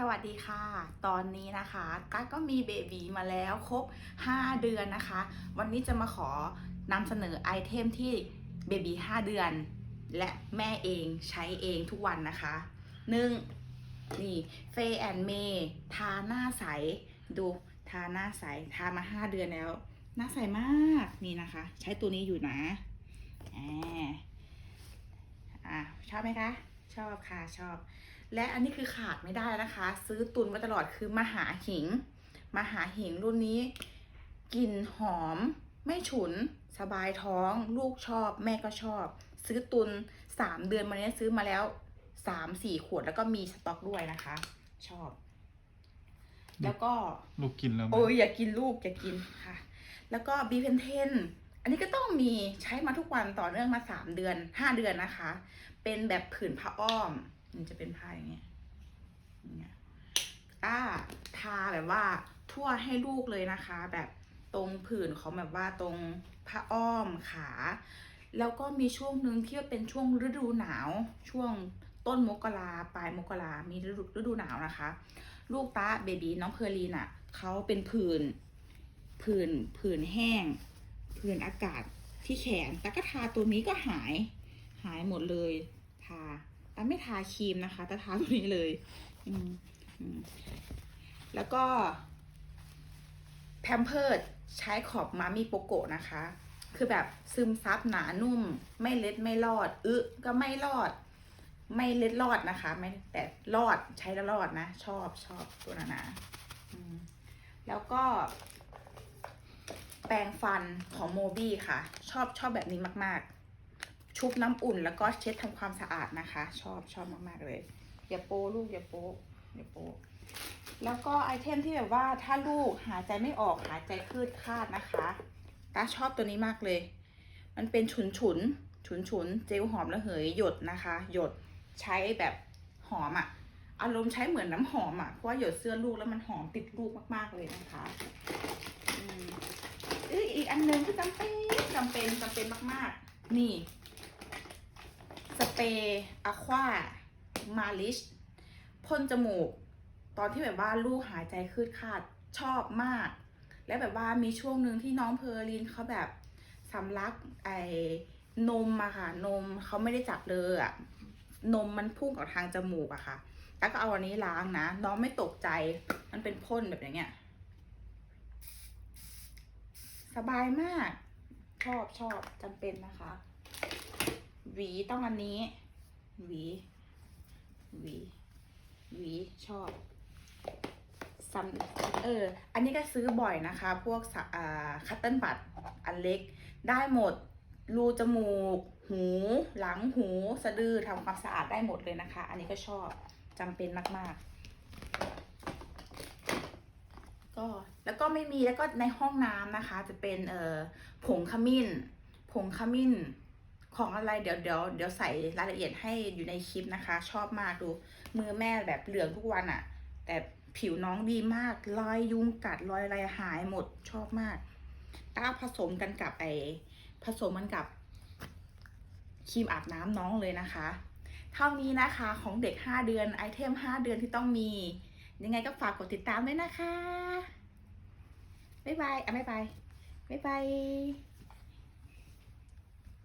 สวัสดีค่ะ ตอนนี้นะคะกั๊กก็มีเบบีมาแล้วครบ 5 เดือนนะคะ วันนี้จะมาขอนำเสนอไอเทมที่เบบี5เดือน และแม่เองใช้เองทุกวันนะคะหนึ่งนี่เฟย์แอนเมทาหน้าใส ดูทาหน้าใส ทามา 5 เดือนแล้ว หน้าใสมากนี่นะคะ ใช้ตัวนี้อยู่นะอ่าอะชอบไหมคะ ชอบค่ะชอบ และอันนี้คือขาดไม่ได้นะคะ ซื้อตุนไว้ตลอดคือมหาหิง มหาหิงรุ่นนี้กลิ่นหอม ไม่ฉุน สบายท้อง ลูกชอบ แม่ก็ชอบ ซื้อตุนสามเดือนมาเนี้ยซื้อมาแล้วสามสี่ขวดแล้วก็มีสต็อกด้วยนะคะ ชอบ แล้วก็ลูกกินแล้วไหมโอ้ยอย่ากินลูกอย่ากินค่ะ แล้วก็บีเพนเทนอั นนี้ก็ต้องมีใช้มาทุกวันต่อเนื่องมาสามเดือนห้าเดือนนะคะ เป็นแบบผืนผ้าอ้อมมันจะเป็นผ้าอย่างเงี้ยอย่างเงี้ยอ่าทาแบบว่าทั่วให้ลูกเลยนะคะ แบบตรงผื่นของแบบว่าตรงผ้าอ้อมขา แล้วก็มีช่วงหนึ่งที่ว่าเป็นช่วงฤดูหนาว ช่วงต้นมกราปลายมกรามีฤดูฤดูหนาวนะคะ ลูกตาเบบีน้องเพอร์ลีนอะเขาเป็นผื่นผื่นผื่นแห้ง ผื่นอากาศที่แขน แต่ก็ทาตัวนี้ก็หาย หายหมดเลย ทา แต่ไม่ทาครีมนะคะ แต่ทาตัวนี้เลยอืมอืมแล้วก็แพมเพิร์ดใช้ขอบมามีโปโกะนะคะ คือแบบซึมซับหนานุ่ม ไม่เล็ดไม่รอด อึก็ไม่รอด ไม่เล็ดรอดนะคะ ไม่แต่รอดใช้แล้วรอดนะ ชอบชอบตัวนั้นนะอืมแล้วก็ แปรงฟันของโมบี้ค่ะ ชอบชอบแบบนี้มากๆ ชุบน้ำอุ่นแล้วก็เช็ดทำความสะอาดนะคะ ชอบชอบมากๆเลย อย่าโป้ลูกอย่าโป้อย่าโป้แล้วก็ไอเทมที่แบบว่าถ้าลูกหายใจไม่ออกหายใจคืดคาดนะคะตาชอบตัวนี้มากเลย มันเป็นฉุนฉุนฉุนฉุนเจลหอมระเหยหยดนะคะ หยดใช้แบบหอมอะ่ะอารมณ์ใช้เหมือนน้ำหอมอะ่ะเพราะว่าหยดเสื้อลูกแล้วมันหอมติดลูกมากๆเลยนะคะอืมเอ้ยอีกอันหนึงที่จำเป็นจำ เป็นจำเป็นมากๆ นี่ สเปรย์อะความาลิชพ่นจมูก ตอนที่แบบว่าลูกหายใจคืดคาดชอบมาก แล้วแบบว่ามีช่วงหนึ่งที่น้องเพอร์ลินเขาแบบสำลักไอ้นมอะค่ะ นมเขาไม่ได้จับเลยอะนมมันพุ่งออกทางจมูกอะค่ะ แล้วก็เอาอันนี้ล้างนะ น้องไม่ตกใจ มันเป็นพ่นแบบอย่างเงี้ย สบายมาก ชอบชอบจำเป็นนะคะ หวีต้องอันนี้ หวี หวี หวีชอบซัมเออ อันนี้ก็ซื้อบ่อยนะคะ พวกสะคัตเติ้ลบัตอันเล็ก ได้หมด รูจมูก หู หลังหู สะดือทำความสะอาดได้หมดเลยนะคะ อันนี้ก็ชอบจำเป็นมาก ๆ ก็แล้วก็ ไม่มีแล้วก็ในห้องน้ำนะคะ จะเป็นเอ่อผงขมิ้น ผงขมิ้นของอะไรเดี๋ยวเดี๋ยวเดี๋ยวใส่รายละเอียดให้อยู่ในคลิปนะคะ ชอบมากดู มือแม่แบบเหลืองทุกวันอะ่ะ แต่ผิวน้องดีมากรอยยุงกัดรอยอะไรหายหมดชอบมากต้าผสมกันกับไอผสมกันกับครีมอาบน้ำน้องเลยนะคะ เท่านี้นะคะของเด็ก 5 เดือนไอเทม 5 เดือนที่ต้องมี ยังไงก็ฝากกดติดตามด้วยนะคะ บ๊ายบายอะบ๊ายบายบ๊ายบาย